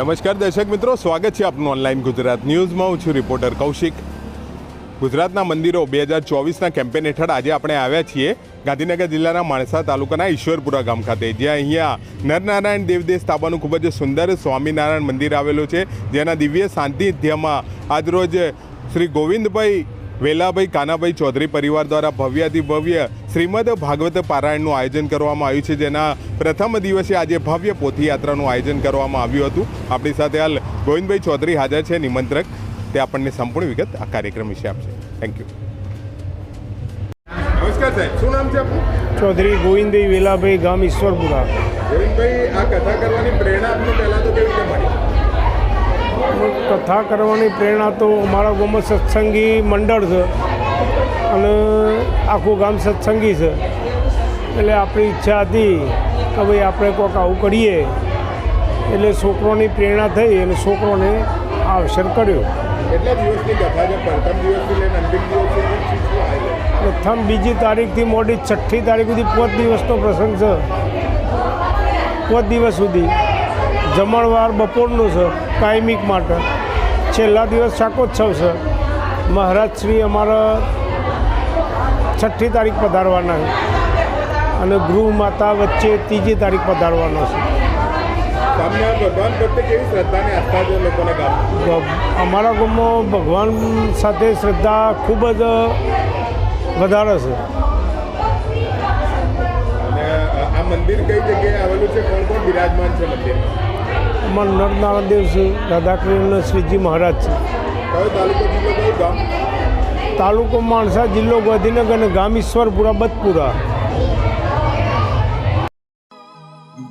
નમસ્કાર દર્શક મિત્રો, સ્વાગત છે આપનું ઓનલાઈન ગુજરાત ન્યૂઝમાં. હું છું રિપોર્ટર કૌશિક. ગુજરાતના મંદિરો બે હજાર ચોવીસના કેમ્પેન હેઠળ આજે આપણે આવ્યા છીએ ગાંધીનગર જિલ્લાના માણસા તાલુકાના ઈશ્વરપુરા ગામ ખાતે, જ્યાં અહીંયા નરનારાયણ દેવદેવ સ્થાપવાનું ખૂબ જ સુંદર સ્વામિનારાયણ મંદિર આવેલું છે, જેના દિવ્ય સાનિધ્યમાં આજરોજ શ્રી ગોવિંદભાઈ વેલાભાઈ કાનાભાઈ ચૌધરી પરિવાર દ્વારા ભવ્યાથી ભવ્ય શ્રીમદ ભાગવત પારાયણનું આયોજન કરવામાં આવ્યું છે જેના પ્રથમ દિવસે આજે ભવ્ય પોથીયાત્રાનું આયોજન કરવામાં આવ્યું હતું. આપણી સાથે હાલ ગોવિંદભાઈ ચૌધરી હાજર છે નિમંત્રક. તે આપણને સંપૂર્ણ વિગત આ કાર્યક્રમ વિશે આપશે. થેન્ક યુ નમસ્કાર સાહેબ શું નામ છે આપનું? ચૌધરી ગોવિંદભાઈ વેલાભાઈ ગામ ઈશ્વરપુરા. ગોવિંદભાઈ આ કથા કરવાની પ્રેરણા આપને પહેલાં તો કેવી રીતે મળી? કથા કરવાની પ્રેરણા તો અમારા ગામમાં સત્સંગી મંડળ છે અને આખું ગામ સત્સંગી છે. એટલે આપણી ઈચ્છા હતી કે ભાઈ આપણે કોઈક આવું કરીએ. એટલે છોકરોની પ્રેરણા થઈ અને છોકરોને આ અવસર કર્યો. પ્રથમ બીજી તારીખથી મોડી છઠ્ઠી તારીખ સુધી પાંચ દિવસનો પ્રસંગ છે. પાંચ દિવસ સુધી. જમણવાર બપોરનું છે કાયમિક માટે. છેલ્લા દિવસ શાકોત્સવ છે. મહારાજ શ્રી અમારા છઠ્ઠી તારીખ પધારવાના છે. અને ગૃહ માતા વચ્ચે ત્રીજી તારીખ પધારવાનો છે. અમારા ગામમાં ભગવાન સાથે શ્રદ્ધા ખૂબ જ વધારે છે. અને આ મંદિર કઈ જગ્યાએ આવેલું છે? કોણ કોણ બિરાજમાન છે મંદિરમાં? મન નરનારાયણ દેવ રાધાકૃષ્ણ શ્રીજી મહારાજ છે. તાલુકો માણસા, જિલ્લો ગાંધીનગર અને ગામ ઈશ્વરપુરા, બતપુરા.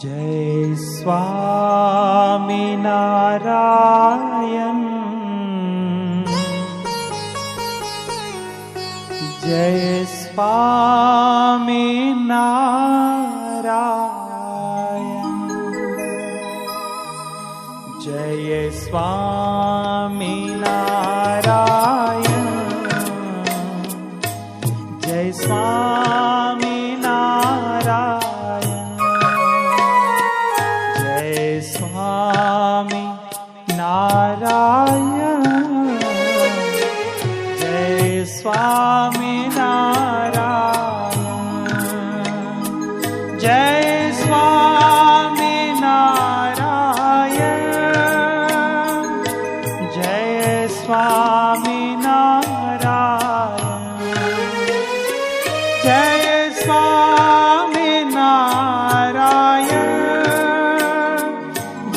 જય સ્વામી નારાયણ જય સ્વામી નારાયણ जय स्वामिना स्वामी नारायण जय स्वामी नारायण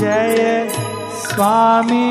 जय स्वामी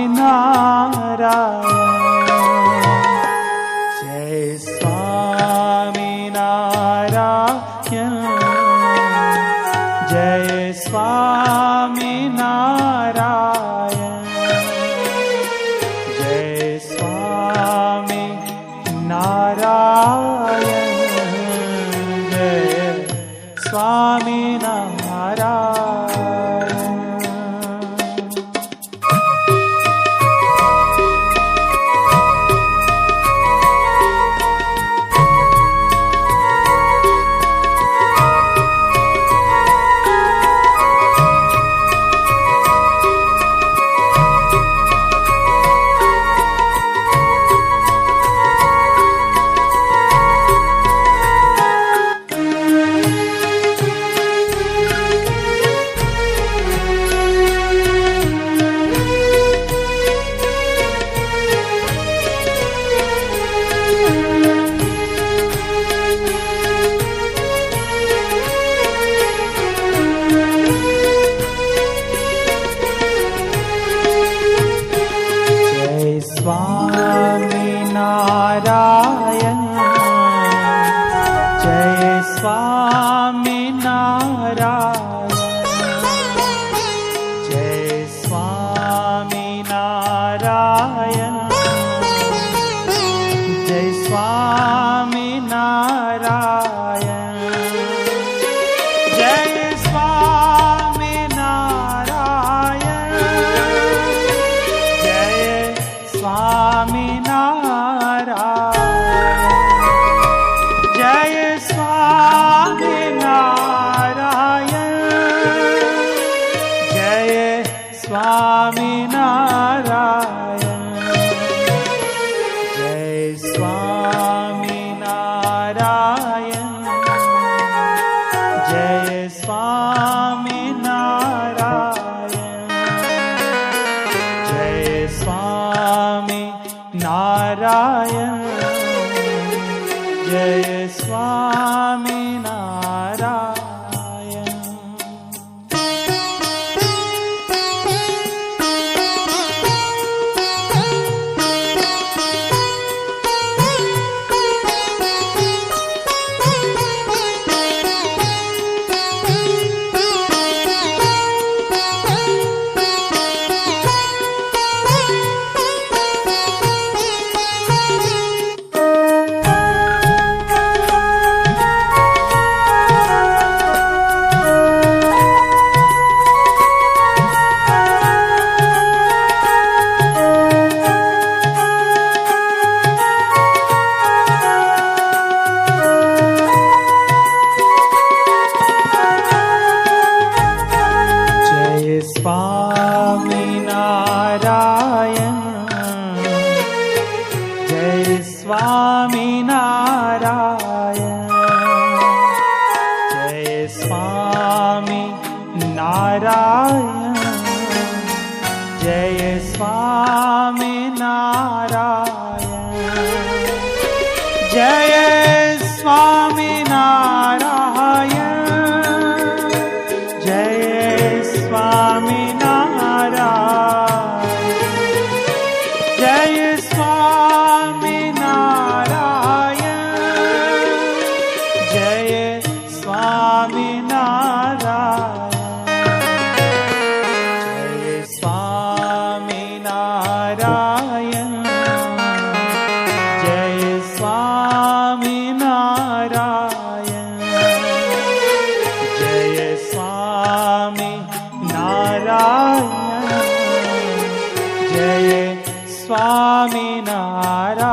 发 Amina. स्वामी नारा तारा